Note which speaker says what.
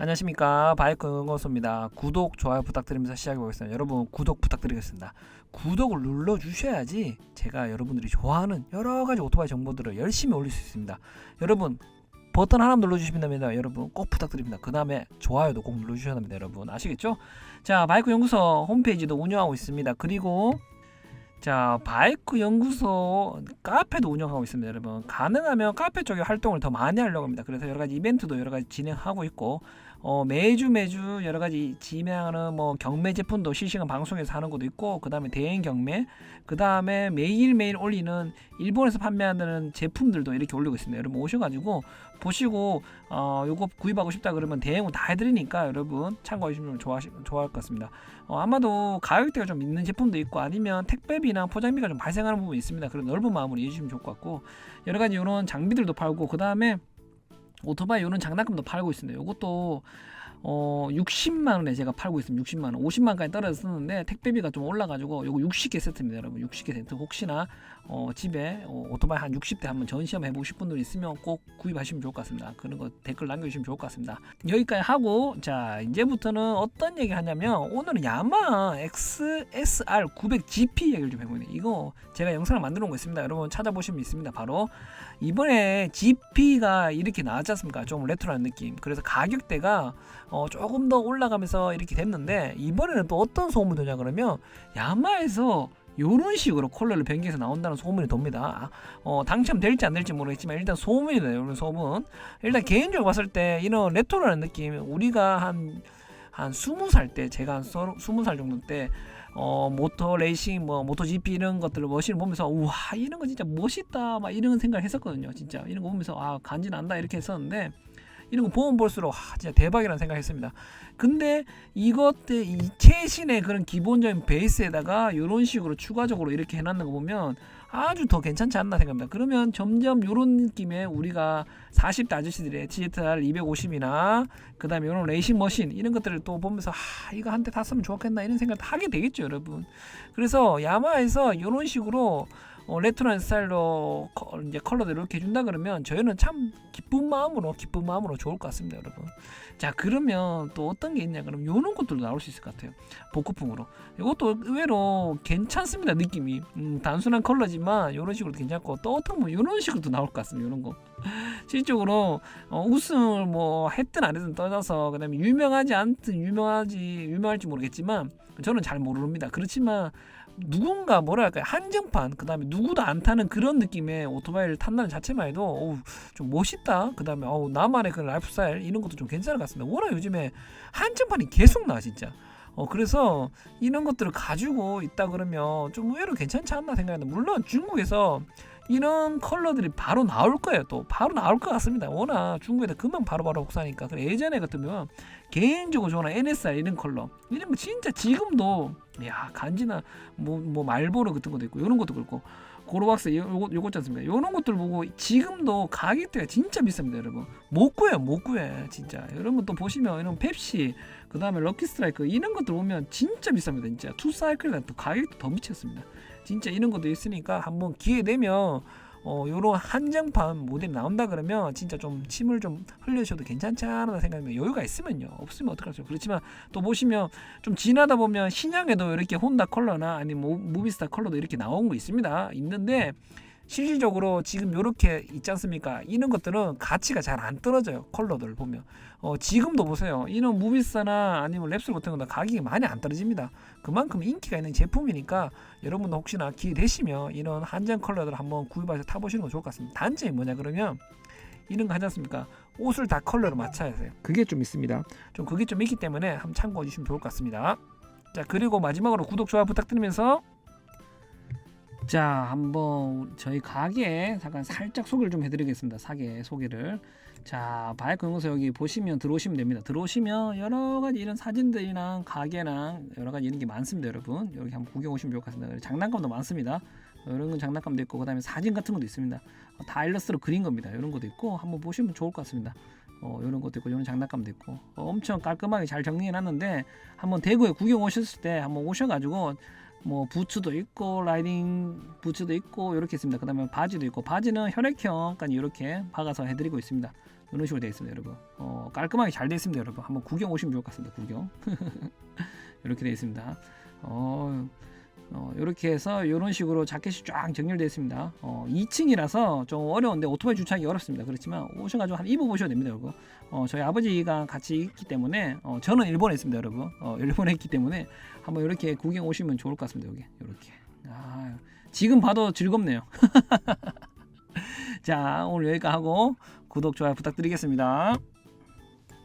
Speaker 1: 안녕하십니까. 바이크 응원소입니다. 구독 좋아요 부탁드리면서 시작해 보겠습니다. 여러분 구독 부탁드리겠습니다. 구독을 눌러 주셔야지 제가 여러분들이 좋아하는 여러 가지 오토바이 정보들을 열심히 올릴 수 있습니다. 여러분 버튼 하나 눌러 주시면 됩니다. 여러분 꼭 부탁드립니다. 그 다음에 좋아요도 꼭 눌러 주셔야 합니다. 여러분 아시겠죠? 자 바이크 연구소 홈페이지도 운영하고 있습니다. 그리고 자 바이크 연구소 카페도 운영하고 있습니다. 여러분 가능하면 카페 쪽에 활동을 더 많이 하려고 합니다. 그래서 여러 가지 이벤트도 여러 가지 진행하고 있고 어, 매주 매주 여러 가지 진행하는 뭐 경매 제품도 실시간 방송에서 하는 것도 있고 그 다음에 대행 경매 그 다음에 매일 매일 올리는 일본에서 판매하는 제품들도 이렇게 올리고 있습니다. 여러분 오셔 가지고 보시고 어 요거 구입하고 싶다 그러면 대행은 다 해드리니까 여러분 참고해 주시면 좋아하시, 좋아할 것 같습니다. 어, 아마도 가격대가 좀 있는 제품도 있고 아니면 택배비나 포장비가 좀 발생하는 부분이 있습니다. 그런 넓은 마음으로 이해해 주시면 좋을 것 같고 여러 가지 이런 장비들도 팔고 그 다음에 오토바이 이런 장난감도 팔고 있습니다. 이것도 어 60만 원에 제가 팔고 있습니다. 60만 원, 50만 원까지 떨어졌었는데 택배비가 좀 올라가지고 요거 60개 세트입니다, 여러분. 60개 세트 혹시나 어 집에 어, 오토바이 한 60대 한번 전시험 해보고 싶은 분들 있으면 꼭 구입하시면 좋을 것 같습니다. 그런 거 댓글 남겨주시면 좋을 것 같습니다. 여기까지 하고 자 이제부터는 어떤 얘기 하냐면 오늘은 야마 XSR 900GP 얘기를 좀 해보네요. 이거 제가 영상을 만들어 놓은 거 있습니다. 여러분 찾아보시면 있습니다. 바로 이번에 GP가 이렇게 나왔지 않습니까? 좀 레트로한 느낌. 그래서 가격대가 어, 조금 더 올라가면서 이렇게 됐는데 이번에는 또 어떤 소문이 도냐 그러면 야마에서 요런 식으로 컬러를 변경해서 나온다는 소문이 돕니다. 어, 당첨될지 안 될지 모르겠지만 일단 소문이 나요. 이런 소문. 일단 개인적으로 봤을 때 이런 레트로라는 느낌 우리가 한한 스무 살때 제가 한 서른- 스무 살 정도 때 어, 모터 레이싱 뭐 모토 GP 이런 것들을 머신을 보면서 우와 이런 거 진짜 멋있다 막 이런 생각을 했었거든요 진짜 이런 거 보면서 아 간지 난다 이렇게 했었는데 이런 거 보면 볼수록 아, 진짜 대박이라는 생각했습니다 근데 이것들 이 최신의 그런 기본적인 베이스에다가 이런 식으로 추가적으로 이렇게 해놨는 거 보면 아주 더 괜찮지 않나 생각합니다. 그러면 점점 이런 느낌의 우리가 40대 아저씨들의 GTR 250이나 그 다음에 이런 레이싱 머신 이런 것들을 또 보면서 아 이거 한대 탔으면 좋겠나 이런 생각을 하게 되겠죠 여러분. 그래서 야마에서 이런 식으로 어, 레트로한 스타일로 컬- 이제 컬러들 이렇게 해준다 그러면 저희는 참 기쁜 마음으로 기쁜 마음으로 좋을 것 같습니다 여러분. 자 그러면 또 어떤 게 있냐? 그럼 이런 것들도 나올 수 있을 것 같아요. 복고풍으로. 이것도 의외로 괜찮습니다 느낌이. 음, 단순한 컬러지만 이런 식으로도 괜찮고 또 어떤 뭐 이런 식으로도 나올 것 같습니다 이런 거. 실적으로 어, 우승을 뭐 했든 안 했든 떠나서 그다음에 유명하지 않든 유명하지 유명할지 모르겠지만 저는 잘 모릅니다. 그렇지만 누군가 뭐랄까요? 한정판 그다음에 누구도 안 타는 그런 느낌의 오토바이를 탄다는 자체만 해도 어우, 좀 멋있다. 그다음에 어우, 나만의 그 라이프 스타일 이런 것도 좀 괜찮을 것 같습니다. 워낙 요즘에 한정판이 계속 나와 진짜. 어 그래서 이런 것들을 가지고 있다 그러면 좀 의외로 괜찮지 않나 생각합니다. 물론 중국에서 이런 컬러들이 바로 나올 거예요 또. 바로 나올 것 같습니다. 워낙 중국에다 금방 바로바로 복사하니까. 그래 예전에 같으면 개인적으로 좋아하는 NSR 이런 컬러. 이런 거 진짜 지금도 야 간지나 뭐, 뭐 말보로 같은 것도 있고 이런 것도 그렇고 고로박스 요거 요거 있지 않습니까 이런 것들 보고 지금도 가격대가 진짜 비쌉니다 여러분. 못 구해요 못 구해 진짜. 여러분 또 보시면 이런 펩시 그 다음에 럭키 스트라이크 이런 것들 보면 진짜 비쌉니다 진짜. 투 사이클보다 또 가격도 더 미쳤습니다. 진짜 이런 것도 있으니까 한번 기회 되면 어 요런 한정판 모델이 나온다 그러면 진짜 좀 침을 좀 흘려주셔도 괜찮지 않나 생각합니다. 여유가 있으면요. 없으면 어떡하죠? 그렇지만 또 보시면 좀 지나다 보면 신형에도 이렇게 혼다 컬러나 아니면 모- 무비스타 컬러도 이렇게 나온 거 있습니다. 있는데 실질적으로 지금 이렇게 있지 않습니까? 이런 것들은 가치가 잘 안 떨어져요. 컬러들 보면. 어, 지금도 보세요. 이런 무비스나 아니면 랩술 같은 거는 가격이 많이 안 떨어집니다. 그만큼 인기가 있는 제품이니까 여러분도 혹시나 기회 되시면 이런 한정 컬러들 한번 구입해서 타보시는 거 좋을 것 같습니다. 단점이 뭐냐 그러면 이런 거 하지 않습니까? 옷을 다 컬러로 맞춰야 돼요. 그게 좀 있습니다. 좀 그게 좀 있기 때문에 한번 참고해 주시면 좋을 것 같습니다. 자 그리고 마지막으로 구독 좋아요 부탁드리면서 자 한번 저희 가게 잠깐 살짝 소개를 좀 해드리겠습니다. 사계 소개를. 자 바이크 연구소 여기 보시면 들어오시면 됩니다. 들어오시면 여러 가지 이런 사진들이랑 가게랑 여러 가지 이런 게 많습니다 여러분. 여기 한번 구경 오시면 좋을 것 같습니다. 장난감도 많습니다. 이런 건 장난감도 있고 그다음에 사진 같은 것도 있습니다. 어, 다 일러스트로 그린 겁니다. 이런 것도 있고 한번 보시면 좋을 것 같습니다. 어, 이런 것도 있고 이런 장난감도 있고. 어, 엄청 깔끔하게 잘 정리해 놨는데 한번 대구에 구경 오셨을 때 한번 오셔가지고 뭐 부츠도 있고 라이딩 부츠도 있고 이렇게 있습니다. 그다음에 바지도 있고 바지는 혈액형까지 이렇게 박아서 해드리고 있습니다. 이런 식으로 되어 있습니다, 여러분. 어, 깔끔하게 잘 되어 있습니다, 여러분. 한번 구경 오시면 좋을 것 같습니다. 구경. 이렇게 되어 있습니다. 어, 어, 이렇게 해서 이런 식으로 자켓이 쫙 정렬되어 있습니다. 어, 2층이라서 좀 어려운데 오토바이 주차하기 어렵습니다. 그렇지만 오셔가지고 한번 입어보셔도 됩니다, 여러분. 어, 저희 아버지가 같이 있기 때문에 어, 저는 일본에 있습니다, 여러분. 어, 일본에 있기 때문에 한번 이렇게 구경 오시면 좋을 것 같습니다, 여기 이렇게. 아, 지금 봐도 즐겁네요. 자, 오늘 여기까지 하고 구독 좋아요 부탁드리겠습니다.